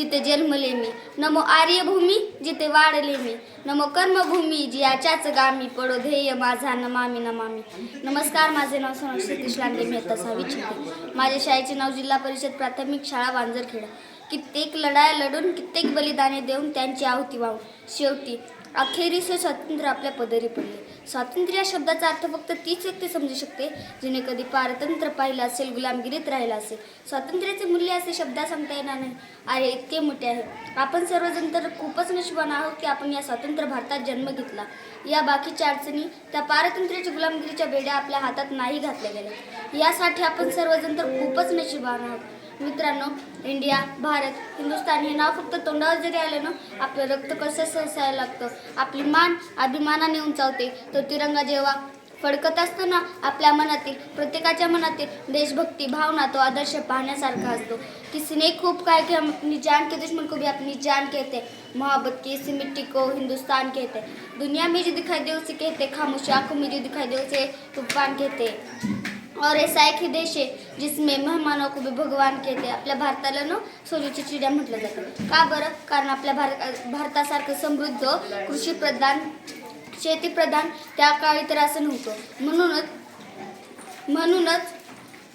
जिथे जन्मले मी. नमो आर्यभूमी जिथे वाढले मी. नमो कर्मभूमी जी याच्याच गामी पडो ध्येय माझा नमामी नमामी नमस्कार माझे नाव सोनल सतीश लांडे मी आता सहावीत माझ्या शाळेचे नाव जिल्हा परिषद प्राथमिक शाळा वांजरखेडा. कित्येक लढाया लढून कित्येक बलिदाने देऊन त्यांची आहुती वाहून. शेवटी अखेरीस हे स्वातंत्र्य आपल्या पदरी पडले. स्वातंत्र्य या शब्दाचा अर्थ फक्त तीच व्यक्ती समजू शकते जिने कधी पारतंत्र पाहिलं असेल गुलामगिरीत राहिला असेल. स्वातंत्र्याचे मूल्य असे शब्दात सांगता येणार नाही. आहे इतके मोठे आहे. आपण सर्वजण तर खूपच नशिबान आहोत की आपण या स्वतंत्र भारतात जन्म घेतला. या बाकीच्या अडचणी त्या पारतंत्र्याच्या गुलामगिरीच्या बेड्या आपल्या हातात नाही घातल्या गेल्या. यासाठी आपण सर्वजण तर खूपच नशिबान आहोत. मित्रांनो इंडिया भारत हिंदुस्तान हे नाव फक्त तोंडावर जरी आलं ना आपलं रक्त कसं सहसायला लागतं? आपली मान अभिमानाने उंचावते. तो तिरंगा जेव्हा फडकत असताना आपल्या मनातील प्रत्येकाच्या मनातील देशभक्ती भावना तो आदर्श पाहण्यासारखा असतो. किसीने खूप काय की हम अपनी जान के दुश्मन को भी अपनी जान कहते. मोहब्बत की इसी मिट्टी को हिंदुस्तान कहते. दुनिया में जो दिखाई दे उसे कहते. खामोशी आंखों में जो दिखाई दे उसे तूफान कहते. हैं और ऐसा एक ही देश है जिसमें मेहमानों को भी भगवान कहते हैं। आपल्या भारताला ना सोन्याची चिड्या म्हटलं जातं। का बरं? कारण आपल्या भारत भारतासारखं समृद्ध कृषीप्रधान शेतीप्रधान त्या काळी तर असं नव्हतं. म्हणूनच म्हणूनच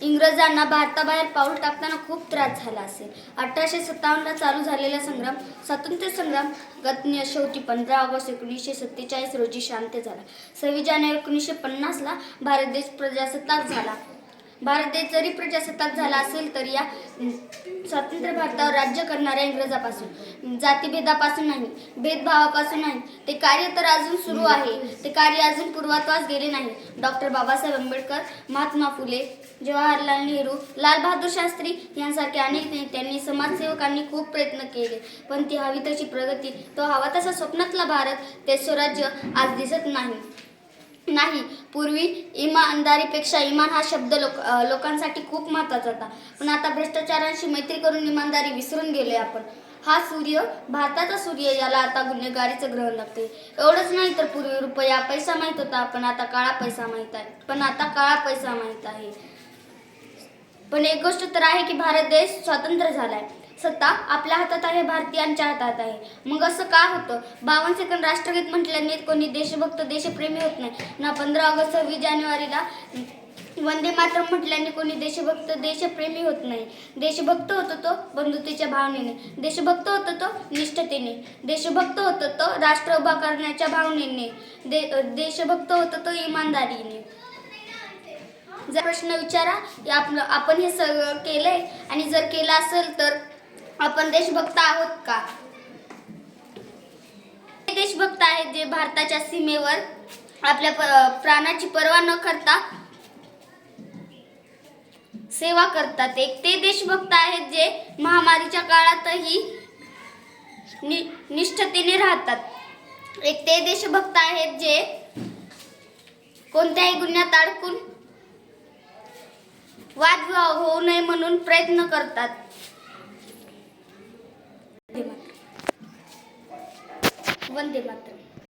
इंग्रजांना भारताबाहेर पाऊल टाकताना खूप त्रास झाला असेल. अठराशे सत्तावन्नला चालू झालेला संग्राम स्वातंत्र्य संग्राम गतनीय शेवटी पंधरा ऑगस्ट एकोणीसशे सत्तेचाळीस रोजी शांत झाला. सव्वीस जानेवारी एकोणीसशे पन्नासला भारत देश प्रजासत्ताक झाला. भारत देश जरी प्रजासत्ताक झाला असेल तरी या स्वतंत्र भारतावर राज्य करणाऱ्या इंग्रजापासून जातीभेदापासून नाही भेदभावापासून नाही ते कार्य तर अजून सुरू आहे. ते कार्य अजून पूर्वत्वास गेले नाही. डॉक्टर बाबासाहेब आंबेडकर महात्मा फुले जवाहरलाल नेहरू लाल बहादूर शास्त्री यांसारखे अनेक नेत्यांनी समाजसेवकांनी खूप प्रयत्न केले. पण ती हवी तशी प्रगती तो हवा तसा स्वप्नातला भारत ते स्वराज्य आज दिसत नाही. नाही. पूर्वी इमानदारीपेक्षा इमान हा शब्द लोक लोकांसाठी खूप महत्त्वाचा होता. पण आता भ्रष्टाचारांशी मैत्री करून इमानदारी विसरून गेलोय आपण. हा सूर्य भारताचा सूर्य याला आता गुन्हेगारीचं ग्रहण लागते. एवढंच नाही तर पूर्वी रुपया पैसा माहीत होता पण आता काळा पैसा माहीत आहे. पण आता काळा पैसा माहीत आहे. पण एक गोष्ट तर आहे की भारत देश स्वतंत्र झालाय. सत्ता आपल्या हातात आहे भारतीयांच्या हातात आहे. मग असं का होतं? बावन्न सेकंद राष्ट्रगीत म्हटल्याने कोणी देशभक्त देशप्रेमी होत नाही. ना पंधरा ऑगस्ट सव्वीस जानेवारीला वंदे मातरम म्हटल्याने कोणी देशभक्त देशप्रेमी होत नाही. देशभक्त होतो तो बंधुतेच्या भावनेने. देशभक्त होतो तो निष्ठतेने. देशभक्त होतो तो राष्ट्र उभा करण्याच्या भावनेने. दे देशभक्त होतो तो इमानदारीने. जर प्रश्न विचारा की आपलं आपण हे सगळं केलंय. आणि जर केलं असेल तर आपण देशभक्त आहोत का? ते देशभक्त आहेत जे भारताच्या सीमेवर आपल्या प्राणाची पर्वा न करता सेवा करतात. एक ते देशभक्त आहेत जे महामारीच्या काळातही नि निष्ठतेने राहतात. एक ते देशभक्त आहेत जे कोणत्याही गुन्ह्यात अडकून वादविवाह होऊ नये म्हणून प्रयत्न करतात. वंदे मातरम.